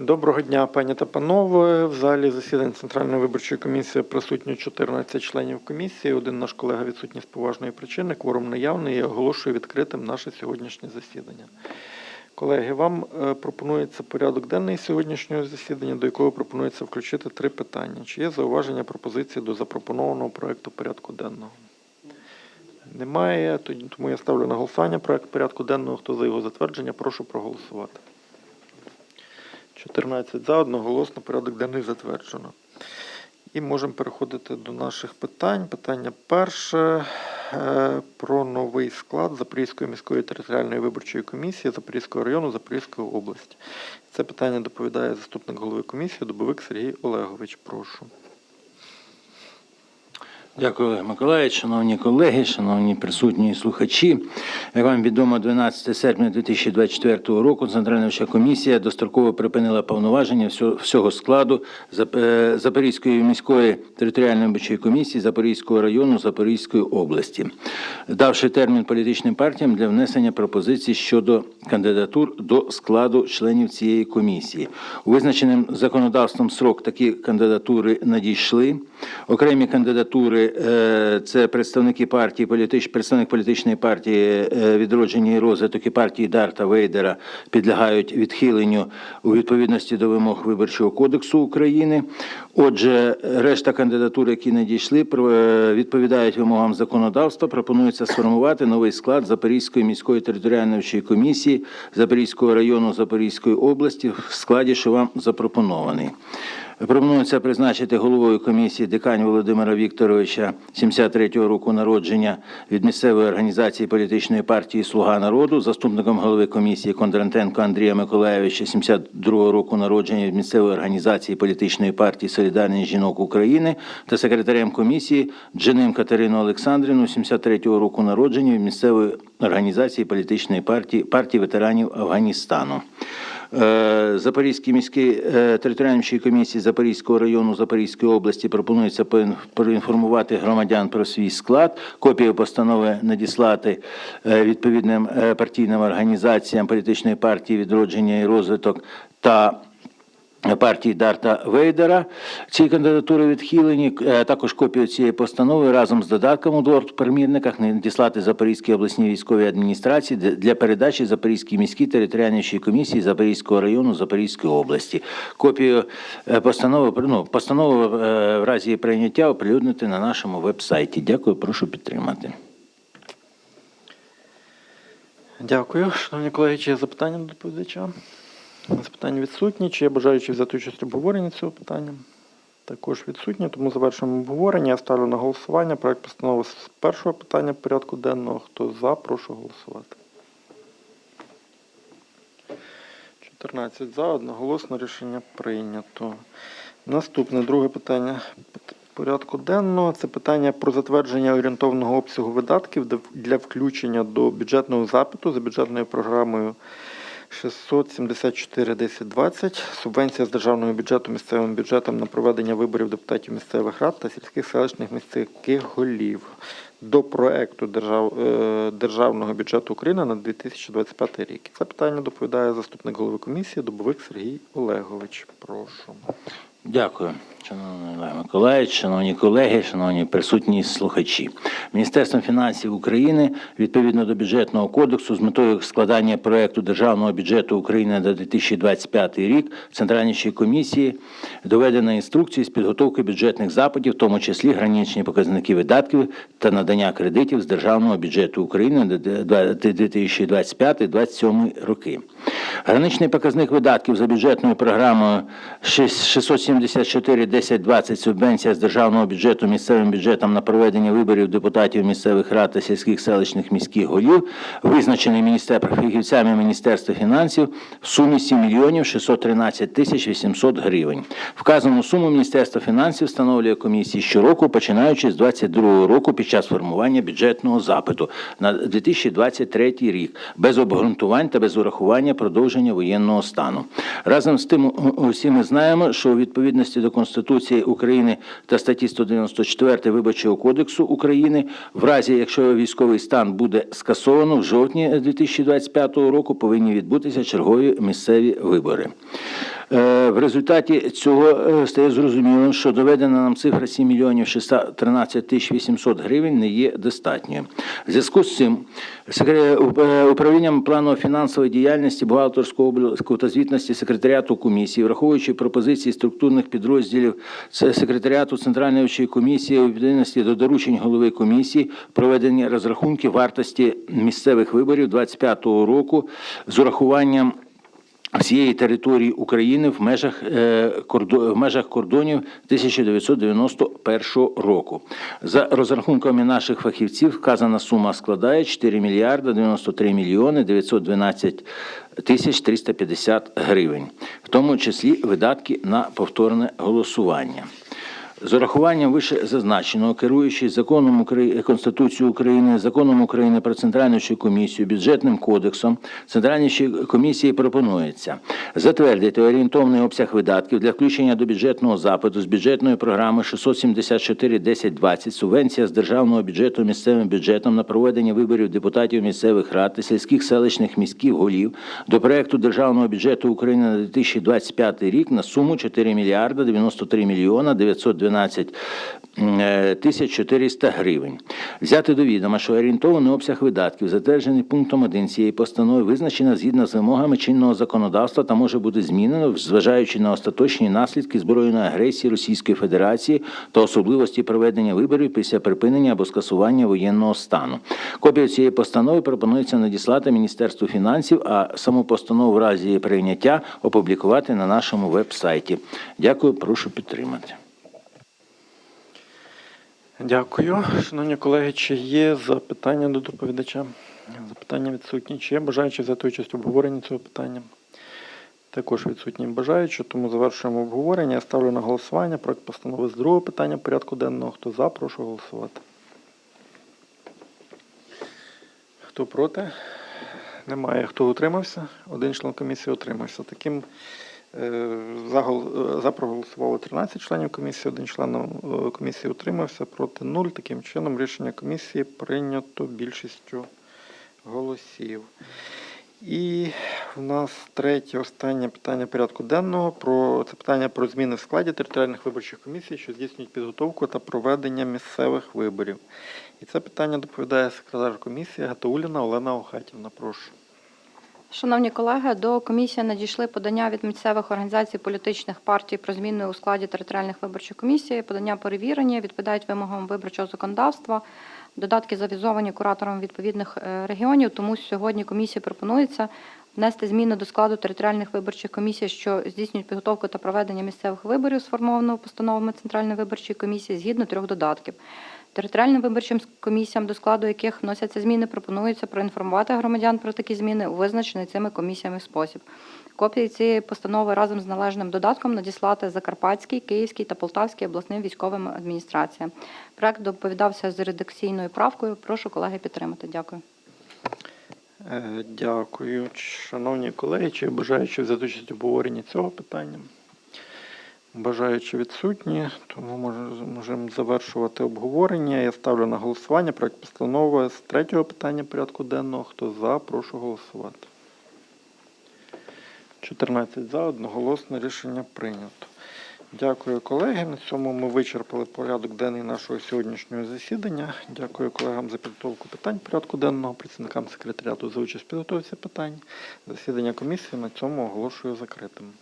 Доброго дня, пані та панове. В залі засідань Центральної виборчої комісії присутні 14 членів комісії. Один наш колега відсутній з поважної причини. Кворум наявний. Я оголошую відкритим наше сьогоднішнє засідання. Колеги, вам е, пропонується порядок денний сьогоднішнього засідання, до якого пропонується включити три питання. Чи є зауваження пропозиції до запропонованого проекту порядку денного? Немає, тому я ставлю на голосування проект порядку денного. Хто за його затвердження, прошу проголосувати. 14 за, одноголосно порядок денний затверджено. І можемо переходити до наших питань. Питання перше е, про новий склад Запорізької міської територіальної виборчої комісії Запорізького району Запорізької області. Це питання доповідає заступник голови комісії Дубовик Сергій Олегович. Прошу. Дякую, Олег Миколаївич. Шановні колеги, шановні присутні слухачі. Як вам відомо, 12 серпня 2024 року Центральна вища комісія достроково припинила повноваження всього- складу е, Запорізької міської територіальної виборчої комісії Запорізького району Запорізької області, давши термін політичним партіям для внесення пропозицій щодо кандидатур до складу членів цієї комісії. У визначеним законодавством срок такі кандидатури надійшли. Окремі кандидатури е, це представники партії, політич, представник політичної партії е, відродження і розвиток і партії Дарта Вейдера підлягають відхиленню у відповідності до вимог Виборчого кодексу України. Отже, решта кандидатур, які надійшли, е, відповідають вимогам законодавства. Пропонується сформувати новий склад Запорізької міської територіальної комісії Запорізького району Запорізької області в складі, що вам запропонований. Пропонується призначити головою комісії декань Володимира Вікторовича 73-го року народження від місцевої організації політичної партії Слуга народу, заступником голови комісії Кондрантенко Андрія Миколаєвича 72-го року народження від місцевої організації політичної партії Солідарність жінок України та секретарем комісії Дженим Катерину Олександрівну 73-го року народження від місцевої організації політичної партії партії ветеранів Афганістану. Е, Запорізькій міській е, територіальній комісії Запорізького району Запорізької області пропонується проінформувати громадян про свій склад, копію постанови надіслати е, відповідним партійним організаціям політичної партії відродження і розвиток та партії Дарта Вейдера. Ці кандидатури відхилені. Е, Також копію цієї постанови разом з додатком у примірниках надіслати Запорізькій обласній військовій адміністрації для передачі Запорізькій міській територіальній комісії Запорізького району Запорізької області. Копію е, постанови ну, постанову е, в разі прийняття оприлюднити на нашому веб-сайті. Дякую, прошу підтримати. Дякую. Шановні колеги, чи є запитання до доповідача? Запитання відсутні. Чи є бажаючі взяти участь в обговоренні цього питання? Також відсутні, тому завершуємо обговорення. Я ставлю на голосування проект постанови з першого питання порядку денного. Хто за, прошу голосувати. 14 за, одноголосно рішення прийнято. Наступне друге питання порядку денного це питання про затвердження орієнтовного обсягу видатків для- включення до бюджетного запиту за бюджетною програмою 674 1020 субвенція з державного бюджету місцевим бюджетом на проведення виборів депутатів місцевих рад та сільських селищних міських голів до проекту держав, е, державного бюджету України на 2025 рік. Це питання доповідає заступник голови комісії Дубовик Сергій Олегович. Прошу. Дякую, шановний Олег Миколаївич, шановні колеги, шановні присутні слухачі. Міністерством фінансів України відповідно до бюджетного кодексу з метою складання проекту державного бюджету України на 2025 рік Центральній комісії доведено інструкції з підготовки бюджетних запитів, в тому числі граничні показники видатків та надання кредитів з державного бюджету України на 2025-2027 роки. Граничний показник видатків за бюджетною програмою 674 1020 субвенція з державного бюджету місцевим бюджетом на проведення виборів депутатів місцевих рад та сільських селищних міських голів, визначений міністер фахівцями Міністерства фінансів в сумі 7 мільйонів 613 тисяч 800 гривень. Вказану суму Міністерство фінансів встановлює комісії щороку, починаючи з 2022 року під час формування бюджетного запиту на 2023 рік, без обґрунтувань та без урахування продовження воєнного стану. Разом з тим, усі ми знаємо, що у відповідності до Конституції України та статті 194 Виборчого кодексу України, в разі якщо військовий стан буде скасовано в жовтні 2025 року, повинні відбутися чергові місцеві вибори. Е, В результаті цього е, стає зрозуміло, що доведена нам цифра 7 мільйонів 613 тисяч 800 гривень не є достатньою. В зв'язку з цим е, управлінням плану фінансової діяльності, бухгалтерського обліку та звітності секретаріату комісії, враховуючи пропозиції структурних підрозділів секретаріату Центральної вищої комісії у відповідності до доручень голови комісії проведення розрахунків вартості місцевих виборів 2025 року з урахуванням всієї території України в межах, е, в межах кордонів 1991 року. За розрахунками наших фахівців, вказана сума складає 4 мільярда 93 мільйони 912 тисяч 350 гривень, в тому числі видатки на повторне голосування. З урахуванням вище зазначеного, керуючись законом України, Конституцією України, законом України про Центральну комісію, бюджетним кодексом, Центральній комісії пропонується затвердити орієнтовний обсяг видатків для включення до бюджетного запиту з бюджетної програми 674-1020 субвенція з державного бюджету місцевим бюджетом на проведення виборів депутатів місцевих рад та сільських селищних міських голів до проекту державного бюджету України на 2025 рік на суму 4 мільярда 93 мільйона 912 е, тисяч 400 гривень. Взяти до відома, що орієнтований обсяг видатків, затверджений пунктом 1 цієї постанови, визначено згідно з вимогами чинного законодавства та може бути змінено, зважаючи на остаточні наслідки збройної агресії Російської Федерації та особливості проведення виборів після припинення або скасування воєнного стану. Копію цієї постанови пропонується надіслати Міністерству фінансів, а саму постанову в разі її прийняття опублікувати на нашому веб-сайті. Дякую, прошу підтримати. Дякую. Шановні колеги, чи є запитання до доповідача? Запитання відсутні. Чи є бажаючі взяти участь в обговоренні цього питання? Також відсутні бажаючі, тому завершуємо обговорення. Я ставлю на голосування проект постанови з другого питання порядку денного. Хто за, прошу голосувати. Хто проти? Немає. Хто утримався? Один член комісії утримався. Таким за, гол- е, проголосувало 13 членів комісії, один член е, комісії утримався, проти 0. Таким чином рішення комісії прийнято більшістю голосів. І в нас третє останнє питання порядку денного про це питання про зміни в складі територіальних виборчих комісій, що здійснюють підготовку та проведення місцевих виборів. І це питання доповідає секретар комісії Гатауліна Олена Охатівна. Прошу. Шановні колеги, до комісії надійшли подання від місцевих організацій політичних партій про зміни у складі територіальних виборчих комісій. Подання перевірені, відповідають вимогам виборчого законодавства. Додатки завізовані куратором відповідних е, регіонів. Тому сьогодні комісії пропонується внести зміни до складу територіальних виборчих комісій, що здійснюють підготовку та проведення місцевих виборів, сформованого постановами Центральної виборчої комісії, згідно трьох додатків. Територіальним виборчим комісіям, до складу яких вносяться зміни, пропонується проінформувати громадян про такі зміни у визначений цими комісіями спосіб. Копії цієї постанови разом з належним додатком надіслати Закарпатській, Київській та Полтавській обласним військовим адміністраціям. Проект доповідався з редакційною правкою. Прошу колеги підтримати. Дякую. Е, Дякую. Шановні колеги, чи бажаючи взяти участь в обговоренні цього питання? Бажаючи відсутні, тому можемо завершувати обговорення. Я ставлю на голосування проект постанови з третього питання порядку денного. Хто за, прошу голосувати. 14 за, одноголосне рішення прийнято. Дякую, колеги. На цьому ми вичерпали порядок денний нашого сьогоднішнього засідання. Дякую колегам за підготовку питань порядку денного, працівникам секретаріату за участь в підготовці питань. Засідання комісії на цьому оголошую закритим.